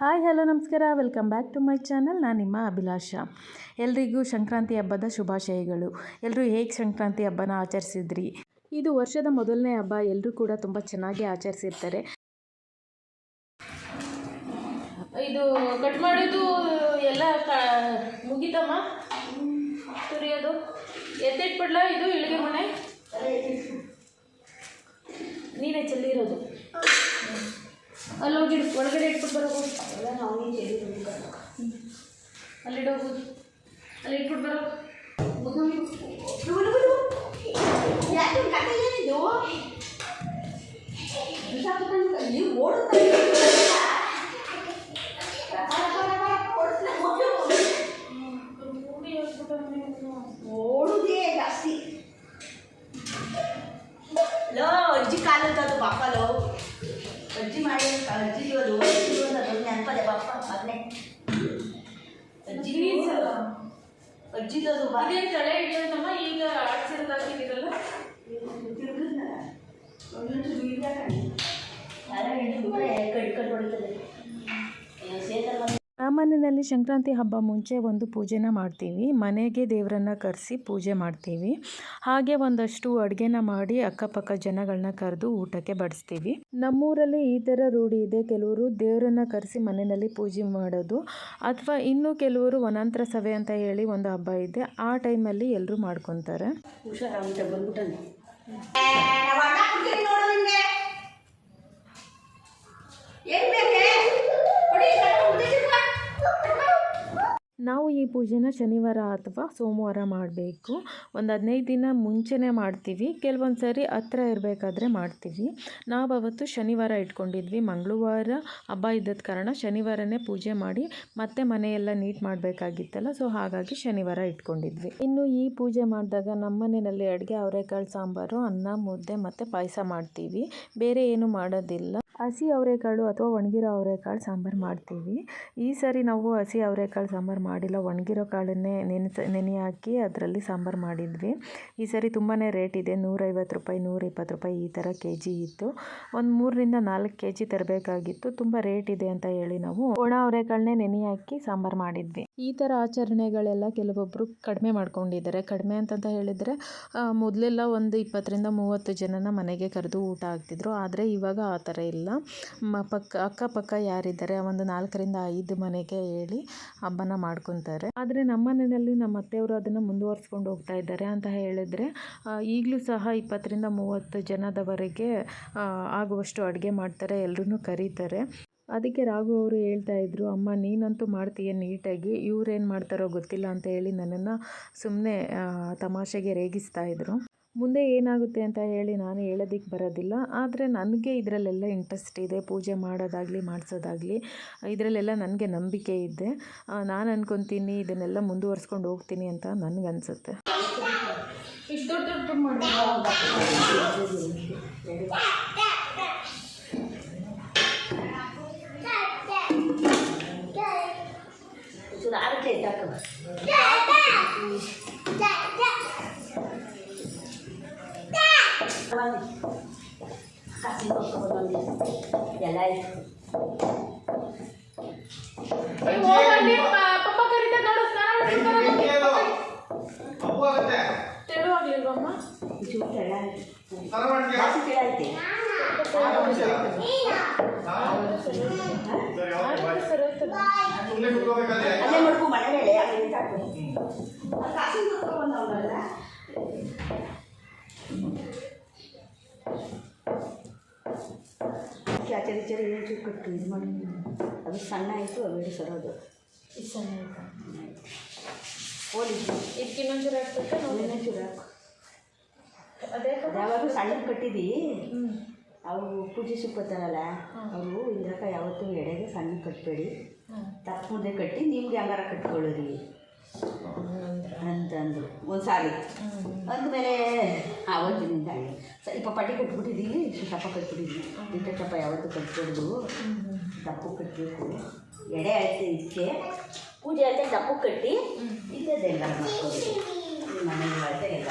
Hi, hello, ನಮಸ್ಕಾರ. Welcome back to my channel ನಾನು ನಿಮ್ಮ ಅಭಿಲಾಷ. ಎಲ್ರಿಗೂ ಸಂಕ್ರಾಂತಿ ಹಬ್ಬದ ಶುಭಾಶಯಗಳು. ಎಲ್ಲರೂ ಹೇಗೆ ಸಂಕ್ರಾಂತಿ ಹಬ್ಬನ ಆಚರಿಸಿದ್ರಿ? ಇದು ವರ್ಷದ ಮೊದಲನೇ ಹಬ್ಬ. ಎಲ್ಲರೂ ಕೂಡ ತುಂಬ ಚೆನ್ನಾಗಿ ಆಚರಿಸಿರ್ತಾರೆ. ಇದು ಕಟ್ ಮಾಡೋದು ಎಲ್ಲ ಮುಗಿತಮ್ಮ? ತುರಿಯೋದು. ಎತ್ತಿಟ್ಬಿಡ್ಲ ಇದು ಇಳಿಗೆ ಮನೆ? ನೀನೇ ಚೆಲ್ಲಿರೋದು. ಅಲ್ಲಿ ಹೋಗಿ ಒಳಗಡೆ ಇಟ್ಬಿಟ್ಟು ಬರೋದು ಅಲ್ಲಿಡೋಗು ಅಲ್ಲಿ ಇಟ್ಬಿಟ್ಟು ಬರೋ ಮಾಡಿ ಅಜ್ಜಿ ಅದು ಅಂತ ಅದು ನೆನಪದೆ ಬಪ್ಪ ಮಗನೆ ಅಜ್ಜಿ ಅಜ್ಜಿದದು ಬಾ ಅದೇ ತಲೆ ಇಟ್ಟಮ್ಮ ಈಗ ಆಡ್ಸಿರೋದು ಹಾಕಿದ್ದೀರಲ್ಲ ಕಡ್ ಕಡ್ ಹೊಡಿತದೆ. ಸೇತಲ್ ಆ ಮನೆಯಲ್ಲಿ ಸಂಕ್ರಾಂತಿ ಹಬ್ಬ ಮುಂಚೆ ಒಂದು ಪೂಜೆನ ಮಾಡ್ತೀವಿ. ಮನೆಗೆ ದೇವರನ್ನ ಕರೆಸಿ ಪೂಜೆ ಮಾಡ್ತೀವಿ. ಹಾಗೆ ಒಂದಷ್ಟು ಅಡುಗೆನ ಮಾಡಿ ಅಕ್ಕಪಕ್ಕ ಜನಗಳನ್ನ ಕರೆದು ಊಟಕ್ಕೆ ಬಡಿಸ್ತೀವಿ. ನಮ್ಮೂರಲ್ಲಿ ಈ ಥರ ರೂಢಿ ಇದೆ. ಕೆಲವರು ದೇವರನ್ನ ಕರೆಸಿ ಮನೆಯಲ್ಲಿ ಪೂಜೆ ಮಾಡೋದು ಅಥವಾ ಇನ್ನು ಕೆಲವರು ವನಾಂತರ ಸಭೆ ಅಂತ ಹೇಳಿ ಒಂದು ಹಬ್ಬ ಇದೆ. ಆ ಟೈಮಲ್ಲಿ ಎಲ್ಲರೂ ಮಾಡ್ಕೊತಾರೆ. ಏನ್ ಬೇಕೆ ಕೊಡಿ ಸಣ್ಣ ಹುಡ್ಗಿಗೆ ಬಾ. ನಾವು ಈ ಪೂಜೆನ ಶನಿವಾರ ಅಥವಾ ಸೋಮವಾರ ಮಾಡಬೇಕು. ಒಂದು ಹದಿನೈದು ದಿನ ಮುಂಚೆನೇ ಮಾಡ್ತೀವಿ. ಕೆಲವೊಂದು ಸಾರಿ ಹತ್ರ ಇರಬೇಕಾದ್ರೆ ಮಾಡ್ತೀವಿ. ನಾವು ಅವತ್ತು ಶನಿವಾರ ಇಟ್ಕೊಂಡಿದ್ವಿ. ಮಂಗಳವಾರ ಹಬ್ಬ ಇದ್ದದ ಕಾರಣ ಶನಿವಾರನೇ ಪೂಜೆ ಮಾಡಿ ಮತ್ತೆ ಮನೆಯೆಲ್ಲ ನೀಟ್ ಮಾಡಬೇಕಾಗಿತ್ತಲ್ಲ, ಸೊ ಹಾಗಾಗಿ ಶನಿವಾರ ಇಟ್ಕೊಂಡಿದ್ವಿ. ಇನ್ನು ಈ ಪೂಜೆ ಮಾಡಿದಾಗ ನಮ್ಮ ಮನೆಯಲ್ಲಿ ಅಡುಗೆ, ಅವರೆಕಾಳು ಸಾಂಬಾರು, ಅನ್ನ, ಮುದ್ದೆ ಮತ್ತು ಪಾಯಸ ಮಾಡ್ತೀವಿ. ಬೇರೆ ಏನು ಮಾಡೋದಿಲ್ಲ. ಹಸಿ ಅವರೆಕಾಳು ಅಥವಾ ಒಣಗಿರೋ ಅವರೆಕಾಳು ಸಾಂಬಾರು ಮಾಡ್ತೀವಿ. ಈ ಸರಿ ನಾವು ಹಸಿ ಅವರೆಕಾಳು ಸಾಂಬಾರು ಮಾಡಿಲ್ಲ. ಒಣಗಿರೋ ಕಾಳನ್ನೇ ನೆನೆಸಿ ನೆನೆ ಹಾಕಿ ಅದರಲ್ಲಿ ಸಾಂಬಾರು ಮಾಡಿದ್ವಿ. ಈ ಸರಿ ತುಂಬಾ ರೇಟ್ ಇದೆ. ನೂರೈವತ್ತು ರೂಪಾಯಿ ನೂರ ಇಪ್ಪತ್ತು ರೂಪಾಯಿ ಈ ಥರ ಕೆ ಜಿ ಇತ್ತು. ಒಂದು ಮೂರರಿಂದ ನಾಲ್ಕು ಕೆ ಜಿ ತರಬೇಕಾಗಿತ್ತು. ತುಂಬ ರೇಟ್ ಇದೆ ಅಂತ ಹೇಳಿ ನಾವು ಒಣ ಅವರೆಕಾಳನ್ನೇ ನೆನೆ ಹಾಕಿ ಸಾಂಬಾರು ಮಾಡಿದ್ವಿ. ಈ ಥರ ಆಚರಣೆಗಳೆಲ್ಲ ಕೆಲವೊಬ್ಬರು ಕಡಿಮೆ ಮಾಡ್ಕೊಂಡಿದ್ದಾರೆ. ಕಡಿಮೆ ಅಂತಂತ ಹೇಳಿದರೆ ಮೊದಲೆಲ್ಲ ಒಂದು ಇಪ್ಪತ್ತರಿಂದ ಮೂವತ್ತು ಜನನ ಮನೆಗೆ ಕರೆದು ಊಟ ಹಾಕ್ತಿದ್ರು. ಆದರೆ ಇವಾಗ ಆ ಥರ ಇಲ್ಲ. ಮ, ಪಕ್ಕ, ಅಕ್ಕಪಕ್ಕ ಯಾರಿದ್ದಾರೆ, ಒಂದು ನಾಲ್ಕರಿಂದ ಐದು ಮನೆಗೆ ಹೇಳಿ ಹಬ್ಬನ ಮಾಡ್ಕೊತಾರೆ. ಆದರೆ ನಮ್ಮ ಮನೆಯಲ್ಲಿ ನಮ್ಮ ಅತ್ತೆಯವರು ಅದನ್ನು ಮುಂದುವರಿಸ್ಕೊಂಡು ಹೋಗ್ತಾ ಇದ್ದಾರೆ ಅಂತ ಹೇಳಿದರೆ ಈಗಲೂ ಸಹ ಇಪ್ಪತ್ತರಿಂದ ಮೂವತ್ತು ಜನದವರೆಗೆ ಆಗುವಷ್ಟು ಅಡುಗೆ ಮಾಡ್ತಾರೆ ಎಲ್ಲರೂ ಕರೀತಾರೆ. ಅದಕ್ಕೆ ರಾಘು ಅವರು ಹೇಳ್ತಾ ಇದ್ರು, ಅಮ್ಮ, ನೀನಂತೂ ಮಾಡ್ತೀಯ ನೀಟಾಗಿ, ಇವ್ರೇನು ಮಾಡ್ತಾರೋ ಗೊತ್ತಿಲ್ಲ ಅಂತ ಹೇಳಿ ನನ್ನನ್ನು ಸುಮ್ಮನೆ ತಮಾಷೆಗೆ ರೇಗಿಸ್ತಾ ಇದ್ರು. ಮುಂದೆ ಏನಾಗುತ್ತೆ ಅಂತ ಹೇಳಿ ನಾನು ಹೇಳೋದಕ್ಕೆ ಬರೋದಿಲ್ಲ. ಆದರೆ ನನಗೆ ಇದರಲ್ಲೆಲ್ಲ ಇಂಟ್ರೆಸ್ಟ್ ಇದೆ, ಪೂಜೆ ಮಾಡೋದಾಗಲಿ, ಮಾಡಿಸೋದಾಗಲಿ, ಇದರಲ್ಲೆಲ್ಲ ನನಗೆ ನಂಬಿಕೆ ಇದೆ. ನಾನು ಅನ್ಕೊತೀನಿ, ಇದನ್ನೆಲ್ಲ ಮುಂದುವರ್ಸ್ಕೊಂಡು ಹೋಗ್ತೀನಿ ಅಂತ ನನಗನ್ಸುತ್ತೆ ಇಷ್ಟು ಚೂರು ತೆಳ ಆಯ್ತು ಜಾಸ್ತಿ ತೆಳ ಐತೆ ಅಲ್ಲೇ ಮಾಡ್ಕೊ ಮನೆ ಮೇಲೆ ಅಲ್ಲಿ ಸಾಕು ಕಾಸಿನ ಬಂದವನಲ್ಲ ಆಚರಿ ಚರಿ ಏನು ಕೊಟ್ಟು ಇದು ಮಾಡಿ ಅದು ಸಣ್ಣ ಆಯಿತು ಅವೆರಡು ಸರೋದು ಹೋಲಿ ಇದಕ್ಕೆ ಇನ್ನೊಂಚೂರು ಹಾಕ್ಬೇಕು ನಾವು ಇನ್ನೊಂಚೂರು ಚೂರು ಹಾಕು ಅದೇ ಅದು ಯಾವಾಗ ಸಣ್ಣ ಕಟ್ಟಿದಿ ಅವರು ಪೂಜೆ ಸುಪ್ಪತ್ತಾರಲ್ಲ ಅವರು ಇಂದ್ರಕ ಯಾವತ್ತೂ ಎಡೆಗೆ ಸಣ್ಣ ಕಟ್ಟಬೇಡಿ ತಪ್ಪು ಮುದ್ದೆ ಕಟ್ಟಿ ನಿಮ್ಗೆ ಹಂಗಾರ ಕಟ್ಕೊಳ್ಳಿರಿ ಅಂತಂದರು ಒಂದು ಸಾರಿ ಅಂದಮೇಲೆ ಆವತ್ತಿನಿಂದ ಸ್ವಲ್ಪ ಪಟ್ಟಿ ಕಟ್ಬಿಟ್ಟಿದ್ದೀವಿ ದಪ್ಪ ಕಟ್ಬಿಟ್ಟಿದ್ವಿ. ಇಂಥ ದಪ್ಪ ಯಾವತ್ತೂ ಕಟ್ಬಿಡ್ದು ದಪ್ಪು ಕಟ್ಟಬೇಕು ಎಡೆ ಆಯ್ತು ಇದಕ್ಕೆ ಪೂಜೆ ಆಯ್ತು ದಪ್ಪು ಕಟ್ಟಿ ಇದ್ದದೆಲ್ಲ ಮಾಡ್ಕೊಬೇಕು ಮನೆಗೆ ಆಯ್ತು ಎಲ್ಲ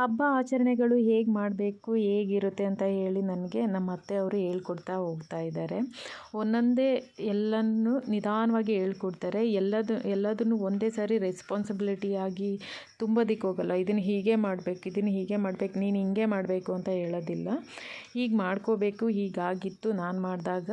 ಹಬ್ಬ ಆಚರಣೆಗಳು ಹೇಗೆ ಮಾಡಬೇಕು, ಹೇಗಿರುತ್ತೆ ಅಂತ ಹೇಳಿ ನನಗೆ ನಮ್ಮ ಅತ್ತೆ ಅವರು ಹೇಳ್ಕೊಡ್ತಾ ಹೋಗ್ತಾ ಇದ್ದಾರೆ. ಒಂದೊಂದೇ ಎಲ್ಲನೂ ನಿಧಾನವಾಗಿ ಹೇಳ್ಕೊಡ್ತಾರೆ. ಎಲ್ಲದು, ಎಲ್ಲದನ್ನು ಒಂದೇ ಸಾರಿ ರೆಸ್ಪಾನ್ಸಿಬಿಲಿಟಿಯಾಗಿ ತುಂಬೋದಿಕ್ಕೆ ಹೋಗಲ್ಲ. ಇದನ್ನು ಹೀಗೆ ಮಾಡಬೇಕು, ಇದನ್ನು ಹೀಗೆ ಮಾಡಬೇಕು, ನೀನು ಹಿಂಗೆ ಮಾಡಬೇಕು ಅಂತ ಹೇಳೋದಿಲ್ಲ. ಹೀಗೆ ಮಾಡ್ಕೋಬೇಕು, ಹೀಗಾಗಿತ್ತು, ನಾನು ಮಾಡಿದಾಗ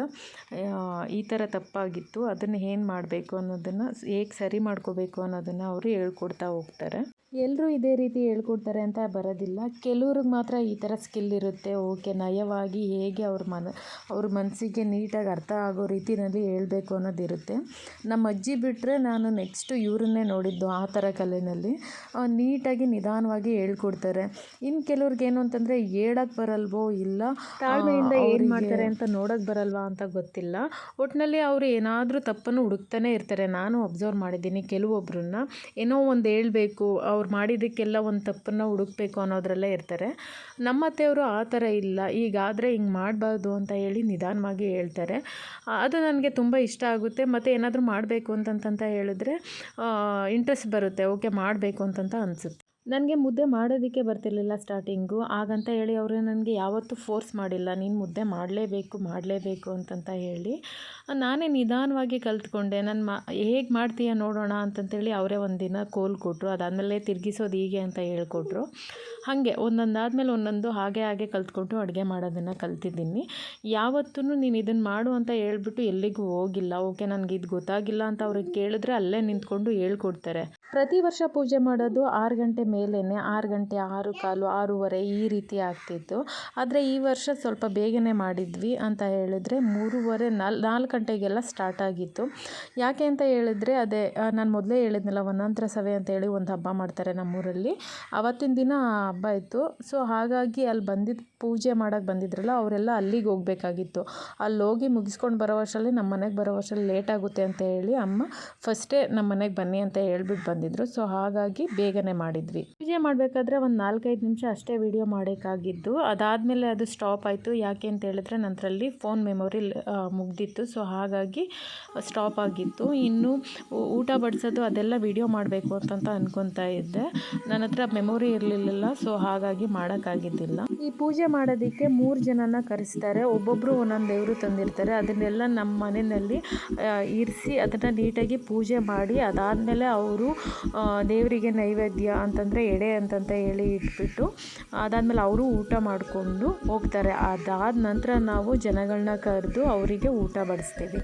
ಈ ಥರ ತಪ್ಪಾಗಿತ್ತು, ಅದನ್ನು ಏನು ಮಾಡಬೇಕು ಅನ್ನೋದನ್ನು ಹೇಗೆ ಸರಿ ಮಾಡ್ಕೋಬೇಕು ಅನ್ನೋದನ್ನು ಅವರು ಹೇಳ್ಕೊಡ್ತಾ ಹೋಗ್ತಾರೆ. ಎಲ್ಲರೂ ಇದೇ ರೀತಿ ಹೇಳ್ಕೊಡ್ತಾರೆ ಅಂತ ಬರೋದಿಲ್ಲ. ಕೆಲವ್ರಿಗೆ ಮಾತ್ರ ಈ ಥರ ಸ್ಕಿಲ್ ಇರುತ್ತೆ. ಓಕೆ ನಯವಾಗಿ ಹೇಗೆ ಅವ್ರ ಮನ ಅವ್ರ ಮನಸ್ಸಿಗೆ ನೀಟಾಗಿ ಅರ್ಥ ಆಗೋ ರೀತಿಯಲ್ಲಿ ಹೇಳಬೇಕು ಅನ್ನೋದಿರುತ್ತೆ. ನಮ್ಮ ಅಜ್ಜಿ ಬಿಟ್ಟರೆ ನಾನು ನೆಕ್ಸ್ಟು ಇವರನ್ನೇ ನೋಡಿದ್ದು ಆ ಥರ ಕಲೆಯಲ್ಲಿ. ನೀಟಾಗಿ ನಿಧಾನವಾಗಿ ಹೇಳ್ಕೊಡ್ತಾರೆ. ಇನ್ನು ಕೆಲವ್ರಿಗೆ ಏನು ಅಂತಂದರೆ ಹೇಳಕ್ಕೆ ಬರಲ್ವೋ ಇಲ್ಲ ತಾಳ್ಮೆಯಿಂದ ಏನು ಮಾಡ್ತಾರೆ ಅಂತ ನೋಡೋಕ್ಕೆ ಬರಲ್ವಾ ಅಂತ ಗೊತ್ತಿಲ್ಲ. ಒಟ್ಟಿನಲ್ಲಿ ಅವರು ಏನಾದರೂ ತಪ್ಪನ್ನು ಹುಡುಕ್ತಾನೆ ಇರ್ತಾರೆ. ನಾನು ಅಬ್ಸರ್ವ್ ಮಾಡಿದ್ದೀನಿ ಕೆಲವೊಬ್ಬರನ್ನ ಏನೋ ಒಂದು ಹೇಳ್ಬೇಕು ಅವ್ರು ಮಾಡಿದ್ದಕ್ಕೆಲ್ಲ ಒಂದು ತಪ್ಪನ್ನು ಹುಡುಕ್ಬೇಕು ಅನ್ನೋದ್ರಲ್ಲೇ ಇರ್ತಾರೆ. ನಮ್ಮ ಅತ್ತೆಯವರು ಆ ಥರ ಇಲ್ಲ. ಹೀಗಾದರೆ ಹಿಂಗೆ ಮಾಡಬಾರ್ದು ಅಂತ ಹೇಳಿ ನಿಧಾನವಾಗಿ ಹೇಳ್ತಾರೆ. ಅದು ನನಗೆ ತುಂಬ ಇಷ್ಟ ಆಗುತ್ತೆ. ಮತ್ತು ಏನಾದರೂ ಮಾಡಬೇಕು ಅಂತಂತಂತ ಹೇಳಿದ್ರೆ ಇಂಟ್ರೆಸ್ಟ್ ಬರುತ್ತೆ. ಓಕೆ, ಮಾಡಬೇಕು ಅಂತಂತ ಅನಿಸುತ್ತೆ. ನನಗೆ ಮುದ್ದೆ ಮಾಡೋದಕ್ಕೆ ಬರ್ತಿರ್ಲಿಲ್ಲ ಸ್ಟಾರ್ಟಿಂಗು ಹಾಗಂತ ಹೇಳಿ ಅವರು ನನಗೆ ಯಾವತ್ತೂ ಫೋರ್ಸ್ ಮಾಡಿಲ್ಲ. ನೀನು ಮುದ್ದೆ ಮಾಡಲೇಬೇಕು ಮಾಡಲೇಬೇಕು ಅಂತಂತ ಹೇಳಿ. ನಾನೇ ನಿಧಾನವಾಗಿ ಕಲ್ತ್ಕೊಂಡೆ. ನಾನು ಮಾ, ಹೇಗೆ ಮಾಡ್ತೀಯ ನೋಡೋಣ ಅಂತಂತೇಳಿ ಅವರೇ ಒಂದು ದಿನ ಕೋಲ್ ಕೊಟ್ಟರು ಅದಾದಮೇಲೆ ತಿರುಗಿಸೋದು ಹೀಗೆ ಅಂತ ಹೇಳ್ಕೊಟ್ರು. ಹಾಗೆ ಒಂದೊಂದು ಆದಮೇಲೆ ಒಂದೊಂದು ಹಾಗೆ ಹಾಗೆ ಕಲ್ತ್ಕೊಂಡು ಅಡುಗೆ ಮಾಡೋದನ್ನು ಕಲ್ತಿದ್ದೀನಿ. ಯಾವತ್ತೂ ನೀನು ಇದನ್ನು ಮಾಡು ಅಂತ ಹೇಳ್ಬಿಟ್ಟು ಎಲ್ಲಿಗೂ ಹೋಗಿಲ್ಲ. ಓಕೆ, ನನಗೆ ಇದು ಗೊತ್ತಾಗಿಲ್ಲ ಅಂತ ಅವ್ರಿಗೆ ಕೇಳಿದ್ರೆ ಅಲ್ಲೇ ನಿಂತ್ಕೊಂಡು ಹೇಳ್ಕೊಡ್ತಾರೆ. ಪ್ರತಿ ವರ್ಷ ಪೂಜೆ ಮಾಡೋದು ಆರು ಗಂಟೆ ಮೇಲೇ ಆರು ಗಂಟೆ ಆರು ಕಾಲು ಆರೂವರೆ ಈ ರೀತಿ ಆಗ್ತಿತ್ತು. ಆದರೆ ಈ ವರ್ಷ ಸ್ವಲ್ಪ ಬೇಗನೆ ಮಾಡಿದ್ವಿ ಅಂತ ಹೇಳಿದ್ರೆ ಮೂರುವರೆ ನಾಲ್, ನಾಲ್ಕು ಗಂಟೆಗೆಲ್ಲ ಸ್ಟಾರ್ಟ್ ಆಗಿತ್ತು. ಯಾಕೆ ಅಂತ ಹೇಳಿದ್ರೆ ಅದೇ ನಾನು ಮೊದಲೇ ಹೇಳಿದ್ನಲ್ಲ ವನಾಂತರ ಸಭೆ ಅಂತ ಹೇಳಿ ಒಂದು ಹಬ್ಬ ಮಾಡ್ತಾರೆ ನಮ್ಮೂರಲ್ಲಿ. ಅವತ್ತಿನ ದಿನ ಹಬ್ಬ ಇತ್ತು. ಸೊ ಹಾಗಾಗಿ ಅಲ್ಲಿ ಬಂದಿದ್ದು ಪೂಜೆ ಮಾಡೋಕ್ಕೆ ಬಂದಿದ್ರಲ್ಲ, ಅವರೆಲ್ಲ ಅಲ್ಲಿಗೆ ಹೋಗಬೇಕಾಗಿತ್ತು. ಅಲ್ಲಿ ಹೋಗಿ ಮುಗಿಸ್ಕೊಂಡು ಬರೋ ವರ್ಷದಲ್ಲಿ ನಮ್ಮ ಮನೆಗೆ ಬರೋ ವರ್ಷದಲ್ಲಿ ಲೇಟ್ ಆಗುತ್ತೆ ಅಂತ ಹೇಳಿ ಅಮ್ಮ ಫಸ್ಟೇ ನಮ್ಮ ಮನೆಗೆ ಬನ್ನಿ ಅಂತ ಹೇಳ್ಬಿಟ್ಟು ಬಂದಿದ್ದರು ಸೊ ಹಾಗಾಗಿ ಬೇಗನೆ ಮಾಡಿದ್ವಿ. ಪೂಜೆ ಮಾಡಬೇಕಾದ್ರೆ ಒಂದು ನಾಲ್ಕೈದು ನಿಮಿಷ ಅಷ್ಟೇ ವಿಡಿಯೋ ಮಾಡೋಕ್ಕಾಗಿದ್ದು. ಅದಾದಮೇಲೆ ಅದು ಸ್ಟಾಪ್ ಆಯಿತು. ಯಾಕೆ ಅಂತ ಹೇಳಿದ್ರೆ ನಂತರಲ್ಲಿ ಫೋನ್ ಮೆಮೊರಿ ಮುಗ್ದಿತ್ತು. ಸೊ ಹಾಗಾಗಿ ಸ್ಟಾಪ್ ಆಗಿತ್ತು. ಇನ್ನು ಊಟ ಬಡಿಸೋದು ಅದೆಲ್ಲ ವಿಡಿಯೋ ಮಾಡಬೇಕು ಅಂತಂತ ಅಂದ್ಕೊತಾ ಇದ್ದೆ. ನನ್ನ ಹತ್ರ ಮೆಮೊರಿ ಇರಲಿಲ್ಲ ಸೊ ಹಾಗಾಗಿ ಮಾಡೋಕ್ಕಾಗಿದ್ದಿಲ್ಲ. ಈ ಪೂಜೆ ಮಾಡೋದಕ್ಕೆ ಮೂರು ಜನನ ಕರೆಸ್ತಾರೆ. ಒಬ್ಬೊಬ್ಬರು ಒಂದೊಂದು ದೇವರು ತಂದಿರ್ತಾರೆ. ಅದನ್ನೆಲ್ಲ ನಮ್ಮ ಮನೆಯಲ್ಲಿ ಇರಿಸಿ ಅದನ್ನು ನೀಟಾಗಿ ಪೂಜೆ ಮಾಡಿ, ಅದಾದಮೇಲೆ ಅವರು ದೇವರಿಗೆ ನೈವೇದ್ಯ ಅಂತಂದರೆ ಎಡೆ ಅಂತಂತ ಹೇಳಿ ಇಟ್ಬಿಟ್ಟು ಅದಾದಮೇಲೆ ಅವರು ಊಟ ಮಾಡಿಕೊಂಡು ಹೋಗ್ತಾರೆ. ಅದಾದ ನಂತರ ನಾವು ಜನಗಳನ್ನ ಕರೆದು ಅವರಿಗೆ ಊಟ ಬಡಿಸ್ತೀವಿ.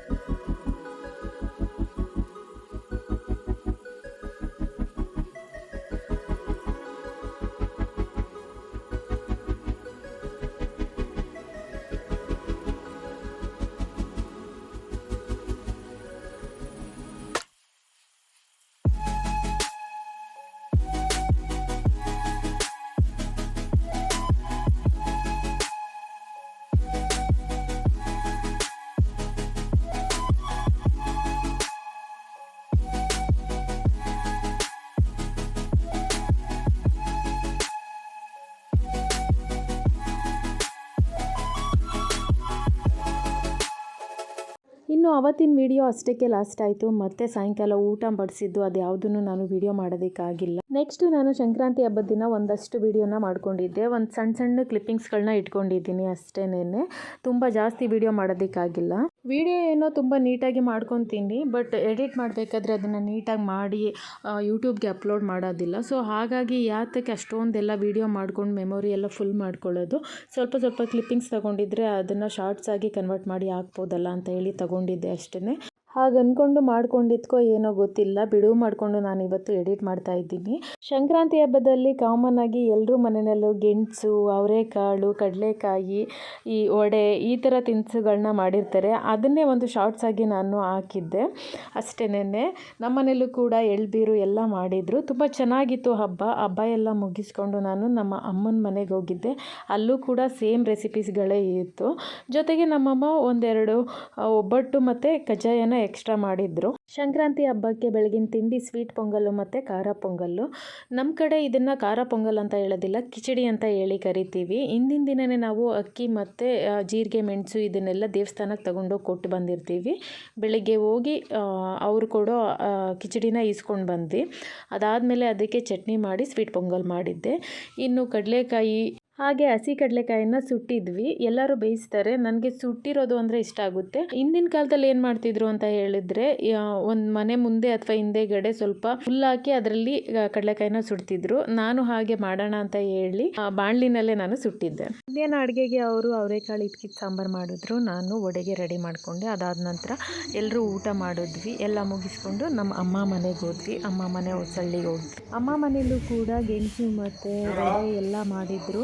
ಇನ್ನು ಅವತ್ತಿನ ವಿಡಿಯೋ ಅಷ್ಟಕ್ಕೆ ಲಾಸ್ಟ್ ಆಯಿತು. ಮತ್ತೆ ಸಾಯಂಕಾಲ ಊಟ ಬಡಿಸಿದ್ದು ಅದು ಯಾವುದನ್ನು ನಾನು ವಿಡಿಯೋ ಮಾಡೋದಕ್ಕಾಗಿಲ್ಲ. ನೆಕ್ಸ್ಟು ನಾನು ಸಂಕ್ರಾಂತಿ ಹಬ್ಬದ ದಿನ ಒಂದಷ್ಟು ವಿಡಿಯೋನ ಮಾಡ್ಕೊಂಡಿದ್ದೆ. ಒಂದು ಸಣ್ಣ ಸಣ್ಣ ಕ್ಲಿಪ್ಪಿಂಗ್ಸ್ಗಳನ್ನ ಇಟ್ಕೊಂಡಿದ್ದೀನಿ ಅಷ್ಟೇನೆ ತುಂಬ ಜಾಸ್ತಿ ವಿಡಿಯೋ ಮಾಡೋದಕ್ಕಾಗಿಲ್ಲ. ವಿಡಿಯೋ ಏನೋ ತುಂಬ ನೀಟಾಗಿ ಮಾಡ್ಕೊತೀನಿ. ಬಟ್ ಎಡಿಟ್ ಮಾಡಬೇಕಾದ್ರೆ ಅದನ್ನು ನೀಟಾಗಿ ಮಾಡಿ ಯೂಟ್ಯೂಬ್ಗೆ ಅಪ್ಲೋಡ್ ಮಾಡೋದಿಲ್ಲ. ಸೊ ಹಾಗಾಗಿ ಯಾತಕ್ಕೆ ಅಷ್ಟೊಂದೆಲ್ಲ ವಿಡಿಯೋ ಮಾಡ್ಕೊಂಡು ಮೆಮೊರಿ ಎಲ್ಲ ಫುಲ್ ಮಾಡ್ಕೊಳ್ಳೋದು. ಸ್ವಲ್ಪ ಸ್ವಲ್ಪ ಕ್ಲಿಪ್ಪಿಂಗ್ಸ್ ತೊಗೊಂಡಿದ್ರೆ ಅದನ್ನು ಶಾರ್ಟ್ಸ್ ಆಗಿ ಕನ್ವರ್ಟ್ ಮಾಡಿ ಹಾಕ್ಬೋದಲ್ಲ ಅಂತ ಹೇಳಿ ತೊಗೊಂಡಿದ್ದೆ ಅಷ್ಟೇ ಹಾಗೆ ಅಂದ್ಕೊಂಡು ಮಾಡ್ಕೊಂಡಿದ್ಕೋ ಏನೋ ಗೊತ್ತಿಲ್ಲ. ಬಿಡುವು ಮಾಡಿಕೊಂಡು ನಾನು ಇವತ್ತು ಎಡಿಟ್ ಮಾಡ್ತಾ ಇದ್ದೀನಿ. ಸಂಕ್ರಾಂತಿ ಹಬ್ಬದಲ್ಲಿ ಕಾಮನ್ ಆಗಿ ಎಲ್ಲರೂ ಮನೆಯಲ್ಲೂ ಗೆಣಸು, ಅವರೆಕಾಳು, ಕಡಲೆಕಾಯಿ, ಈ ವಡೆ ಈ ಥರ ತಿನಿಸುಗಳನ್ನ ಮಾಡಿರ್ತಾರೆ. ಅದನ್ನೇ ಒಂದು ಶಾರ್ಟ್ಸ್ ಆಗಿ ನಾನು ಹಾಕಿದ್ದೆ. ಅಷ್ಟೇನೆ ನಮ್ಮ ಕೂಡ ಎಳ್ಬೀರು ಎಲ್ಲ ಮಾಡಿದರು. ತುಂಬ ಚೆನ್ನಾಗಿತ್ತು ಹಬ್ಬ. ಹಬ್ಬ ಎಲ್ಲ ಮುಗಿಸ್ಕೊಂಡು ನಾನು ನಮ್ಮ ಅಮ್ಮನ ಮನೆಗೆ ಹೋಗಿದ್ದೆ. ಅಲ್ಲೂ ಕೂಡ ಸೇಮ್ ರೆಸಿಪೀಸ್ಗಳೇ ಇತ್ತು. ಜೊತೆಗೆ ನಮ್ಮಮ್ಮ ಒಂದೆರಡು ಒಬ್ಬಟ್ಟು ಮತ್ತು ಕಜ್ಜಾಯನ ಎಕ್ಸ್ಟ್ರಾ ಮಾಡಿದ್ರು. ಸಂಕ್ರಾಂತಿ ಹಬ್ಬಕ್ಕೆ ಬೆಳಗಿನ ತಿಂಡಿ ಸ್ವೀಟ್ ಪೊಂಗಲ್ಲು ಮತ್ತು ಖಾರ ಪೊಂಗಲ್ಲು ನಮ್ಮ ಕಡೆ ಇದನ್ನು ಖಾರ ಪೊಂಗಲ್ ಅಂತ ಹೇಳೋದಿಲ್ಲ, ಕಿಚಡಿ ಅಂತ ಹೇಳಿ ಕರಿತೀವಿ. ಹಿಂದಿನ ದಿನವೇ ನಾವು ಅಕ್ಕಿ ಮತ್ತು ಜೀರಿಗೆ, ಮೆಣಸು ಇದನ್ನೆಲ್ಲ ದೇವಸ್ಥಾನಕ್ಕೆ ತಗೊಂಡೋಗಿ ಕೊಟ್ಟು ಬಂದಿರ್ತೀವಿ. ಬೆಳಗ್ಗೆ ಹೋಗಿ ಅವ್ರು ಕೊಡೋ ಕಿಚಡಿನ ಈಸ್ಕೊಂಡು ಬಂದ್ವಿ. ಅದಾದಮೇಲೆ ಅದಕ್ಕೆ ಚಟ್ನಿ ಮಾಡಿ ಸ್ವೀಟ್ ಪೊಂಗಲ್ ಮಾಡಿದ್ದೆ. ಇನ್ನು ಕಡಲೆಕಾಯಿ ಹಾಗೆ ಹಸಿ ಕಡಲೆಕಾಯನ್ನ ಸುಟ್ಟಿದ್ವಿ. ಎಲ್ಲರೂ ಬೇಯಿಸ್ತಾರೆ. ನನಗೆ ಸುಟ್ಟಿರೋದು ಅಂದರೆ ಇಷ್ಟ ಆಗುತ್ತೆ. ಹಿಂದಿನ ಕಾಲದಲ್ಲಿ ಏನು ಮಾಡ್ತಿದ್ರು ಅಂತ ಹೇಳಿದ್ರೆ ಒಂದು ಮನೆ ಮುಂದೆ ಅಥವಾ ಹಿಂದೆಗಡೆ ಸ್ವಲ್ಪ ಹುಲ್ಲಾಕಿ ಅದರಲ್ಲಿ ಕಡಲೆಕಾಯಿನ ಸುಡ್ತಿದ್ರು. ನಾನು ಹಾಗೆ ಮಾಡೋಣ ಅಂತ ಹೇಳಿ ಬಾಣ್ಲಿನಲ್ಲೇ ನಾನು ಸುಟ್ಟಿದ್ದೆ. ಇಲ್ಲೇನು ಅಡುಗೆಗೆ ಅವರು ಅವರೆಕಾಳು ಇಟ್ಕಿಟ್ಟು ಸಾಂಬಾರು ಮಾಡಿದ್ರು. ನಾನು ಒಡೆಗೆ ರೆಡಿ ಮಾಡಿಕೊಂಡೆ. ಅದಾದ ನಂತರ ಎಲ್ಲರೂ ಊಟ ಮಾಡಿದ್ವಿ. ಎಲ್ಲ ಮುಗಿಸ್ಕೊಂಡು ನಮ್ಮ ಅಮ್ಮ ಮನೆಗೆ ಹೋದ್ವಿ. ಅಮ್ಮ ಮನೆ ಹೊಸಳ್ಳಿಗೆ ಹೋದ್ವಿ. ಅಮ್ಮ ಮನೆಯಲ್ಲೂ ಕೂಡ ಗೆಣಸು ಮತ್ತು ವಡೆ ಎಲ್ಲ ಮಾಡಿದರು.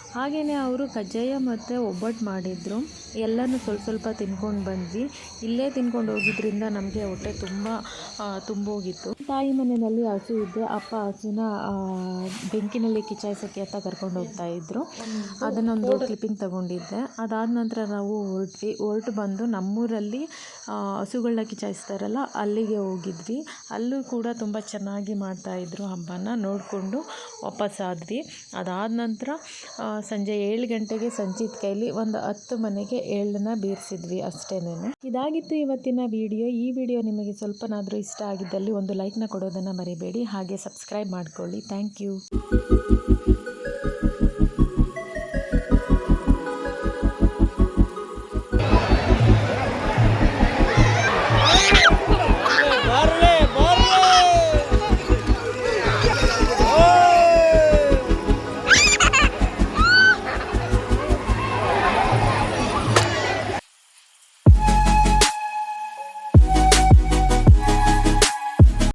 ಹಾಗೆಯೇ ಅವರು ಕಜ್ಜಾಯ ಮತ್ತು ಒಬ್ಬಟ್ಟು ಮಾಡಿದರು. ಎಲ್ಲನೂ ಸ್ವಲ್ಪ ಸ್ವಲ್ಪ ತಿನ್ಕೊಂಡು ಬಂದ್ವಿ. ಇಲ್ಲೇ ತಿನ್ಕೊಂಡು ಹೋಗಿದ್ರಿಂದ ನಮಗೆ ಹೊಟ್ಟೆ ತುಂಬ ತುಂಬೋಗಿತ್ತು. ತಾಯಿ ಮನೆಯಲ್ಲಿ ಹಸು ಇದ್ದೆ ಅಪ್ಪ ಹಸುನ ಬೆಂಕಿನಲ್ಲಿ ಕಿಚಾಯಿಸೋಕ್ಕೆ ಅಂತ ಕರ್ಕೊಂಡು ಹೋಗ್ತಾ ಇದ್ದರು ಅದನ್ನೊಂದು ಕ್ಲಿಪ್ಪಿಂಗ್ ತಗೊಂಡಿದ್ದೆ. ಅದಾದ ನಂತರ ನಾವು ಹೊರಟ್ವಿ. ಹೊರಟು ಬಂದು ನಮ್ಮೂರಲ್ಲಿ ಹಸುಗಳನ್ನ ಕಿಚಾಯಿಸ್ತಾರಲ್ಲ ಅಲ್ಲಿಗೆ ಹೋಗಿದ್ವಿ. ಅಲ್ಲೂ ಕೂಡ ತುಂಬ ಚೆನ್ನಾಗಿ ಮಾಡ್ತಾಯಿದ್ರು ಹಬ್ಬನ. ನೋಡಿಕೊಂಡು ವಾಪಸ್ಸಾದ್ವಿ ಅದಾದ ನಂತರ ಸಂಜೆ ಏಳು ಗಂಟೆಗೆ ಸಂಚಿತ್ ಕೈಲಿ ಒಂದು ಹತ್ತು ಮನೆಗೆ ಏಳನ್ನ ಬೀರಿಸಿದ್ವಿ ಅಷ್ಟೇನೆ ಇದಾಗಿತ್ತು ಇವತ್ತಿನ ವಿಡಿಯೋ. ಈ ವಿಡಿಯೋ ನಿಮಗೆ ಸ್ವಲ್ಪನಾದರೂ ಇಷ್ಟ ಆಗಿದ್ದಲ್ಲಿ ಒಂದು ಲೈಕ್ನ ಕೊಡೋದನ್ನು ಮರಿಬೇಡಿ. ಹಾಗೆ ಸಬ್ಸ್ಕ್ರೈಬ್ ಮಾಡ್ಕೊಳ್ಳಿ. Thank you.